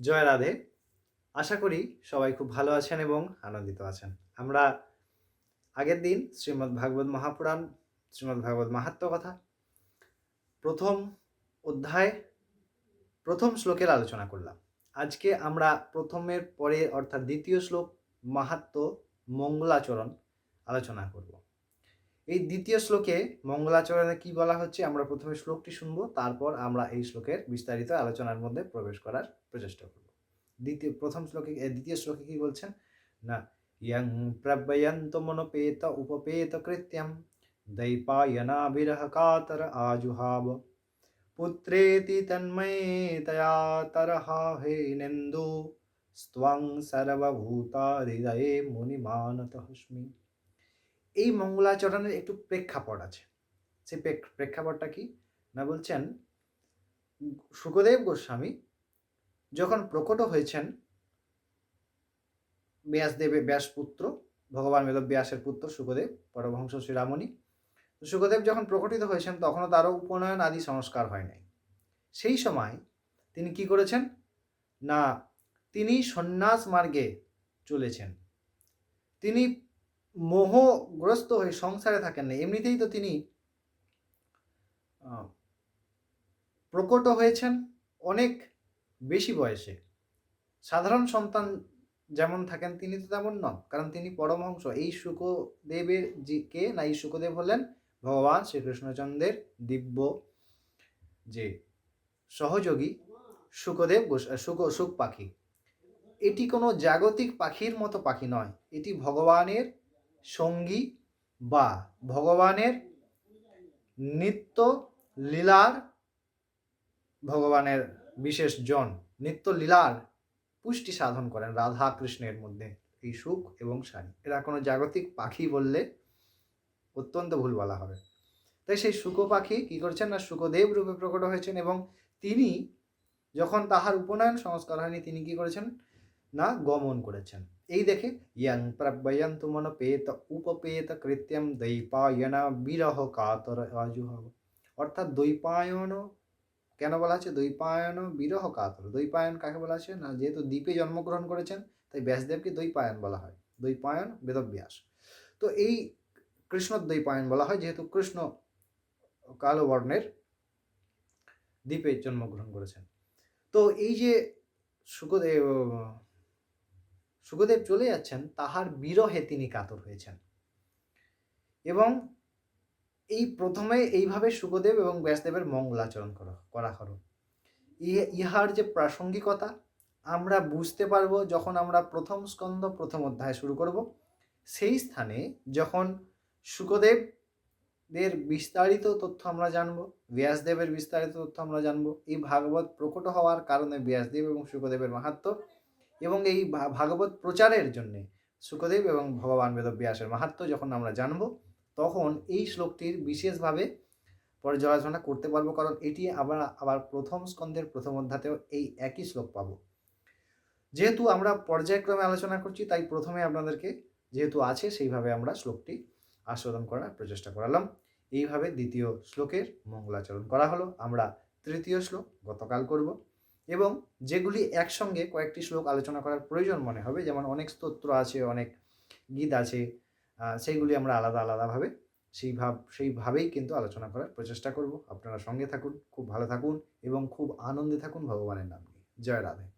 জয় রাধে। আশা করি সবাই খুব ভালো আছেন এবং আনন্দিত আছেন। আমরা আগের দিন শ্রীমদ্ ভাগবত মহাপুরাণ, শ্রীমদ্ ভাগবত মাহাত্ম কথা, প্রথম অধ্যায়, প্রথম শ্লোকের আলোচনা করলাম। আজকে আমরা প্রথমের পরে অর্থাৎ দ্বিতীয় শ্লোক মাহাত্ম মঙ্গলাচরণ আলোচনা করব। এই দ্বিতীয় শ্লোকে মঙ্গলাচরণে কি বলা হচ্ছে? আমরা প্রথমে শ্লোকটি শুনব, তারপর আমরা এই শ্লোকের বিস্তারিত আলোচনার মধ্যে প্রবেশ করার প্রচেষ্টা করব। দ্বিতীয়, প্রথম শ্লোকে দ্বিতীয় শ্লোকে কি বলছেন? না, ইয়ং প্রবয়ন্ত মনোপেত উপপেত কৃত্যম কাতর আজুহাব। পুত্রেতি তন্ময়তয়া তরহা হে নেন্দু, স্ত্বং সর্বভূতাহৃদয়ে মুনিমানতহস্মি এই মঙ্গলাচরণের একটু প্রেক্ষাপট আছে। সেই প্রেক্ষাপটটা কি? না বলছেন, সুখদেব গোস্বামী যখন প্রকট হয়েছেন ব্যাসদেবে ব্যাসপুত্র, ভগবান বেদ ব্যাসের পুত্র সুখদেব, পরমহংস শ্রীরামণি সুখদেব যখন প্রকটিত হয়েছেন, তখনও তারও উপনয়ন আদি সংস্কার হয় নাই। সেই সময় তিনি কি করেছেন? না, তিনি সন্ন্যাস মার্গে চলেছেন। তিনি মোহগ্রস্ত হয়ে সংসারে থাকেন না। এমনিতেই তো তিনি প্রকট হয়েছেন অনেক বেশি বয়সে। সাধারণ সন্তান যেমন থাকেন, তিনি তো তেমন নন, কারণ তিনি পরমহংস। এই সুখদেবের যে কে না, এই সুখদেব হলেন ভগবান শ্রীকৃষ্ণচন্দ্রের দিব্য যে সহযোগী গোস- সুখ সুখ পাখি। এটি কোনো জাগতিক পাখির মতো পাখি নয়। এটি ভগবানের সঙ্গী বা ভগবানের নিত্য লীলার ভগবানের বিশেষ জন, নিত্য লীলার পুষ্টি সাধন করেন রাধা কৃষ্ণের মধ্যে এই সুখ এবং শাড়ি। এরা কোনো জাগতিক পাখি বললে অত্যন্ত ভুল বলা হবে। তাই সেই সুখ পাখি কি করছেন না, সুখদেব রূপে প্রকট হয়েছেন এবং তিনি যখন তাহার উপনয়ন সংস্কার হয়নি, তিনি কি করেছেন না, গমন করেছেন। এই দেখে ইয়ান প্রবয়ন্ত মন পেত উপপেত কৃত্যম দৈপায়না বিরহ কাতর আজুহব অর্থাৎ দৈপায়ন কেন বলা আছে দৈপায়ন বিরহ কাতর। দৈপায়ন কাকে বলা আছে না, যেহেতু দ্বীপে জন্মগ্রহণ করেছেন, তাই ব্যাসদেবকে দৈপায়ন বলা হয়। দৈপায়ন বেদব্যাস। তো এই কৃষ্ণ দৈপায়ন বলা হয়, যেহেতু কৃষ্ণ কালো বর্ণের দ্বীপে জন্মগ্রহণ করেছেন। তো এই যে সুখদেব সুখদেব চলে যাচ্ছেন, তাহার বিরহে তিনি কাতর হয়েছেন। এবং এই প্রথমে এইভাবে সুখদেব এবং ব্যাসদেবের মঙ্গলাচরণ করা করা হলো। ইহার যে প্রাসঙ্গিকতা, আমরা বুঝতে পারব যখন আমরা প্রথম স্কন্ধ, প্রথম অধ্যায় শুরু করব। সেই স্থানে যখন সুখদেব দের বিস্তারিত তথ্য আমরা জানব, ব্যাসদেবের বিস্তারিত তথ্য আমরা জানব, এই ভাগবত প্রকট হওয়ার কারণে ব্যাসদেব এবং সুখদেবের মাহাত্ম এবং এই ভাগবত প্রচারের জন্যে সুখদেব এবং ভগবান বেদব্যাসের মাহাত্ম যখন আমরা জানব, তখন এই শ্লোকটির বিশেষভাবে পর্যালোচনা করতে পারব। কারণ এটি আবার আবার প্রথম স্কন্ধের প্রথম অধ্যাতেও এই একই শ্লোক পাবো। যেহেতু আমরা পর্যায়ক্রমে আলোচনা করছি, তাই প্রথমে আপনাদেরকে যেহেতু আছে, সেইভাবে আমরা শ্লোকটি আস্বাদন করার প্রচেষ্টা করালাম। এইভাবে দ্বিতীয় শ্লোকের মঙ্গলাচরণ করা হলো। আমরা তৃতীয় শ্লোক গতকাল করব। এবং যেগুলি একসঙ্গে কয়েকটি শ্লোক আলোচনা করার প্রয়োজন মনে হবে, যেমন অনেক স্তোত্র আছে, অনেক গীত আছে সেইগুলি আমরা আলাদা আলাদাভাবে সেই ভাব, সেইভাবেই কিন্তু আলোচনা করার প্রচেষ্টা করব। আপনারা সঙ্গে থাকুন, খুব ভালো থাকুন এবং খুব আনন্দে থাকুন ভগবানের নাম। নিয়ে জয় রাধে।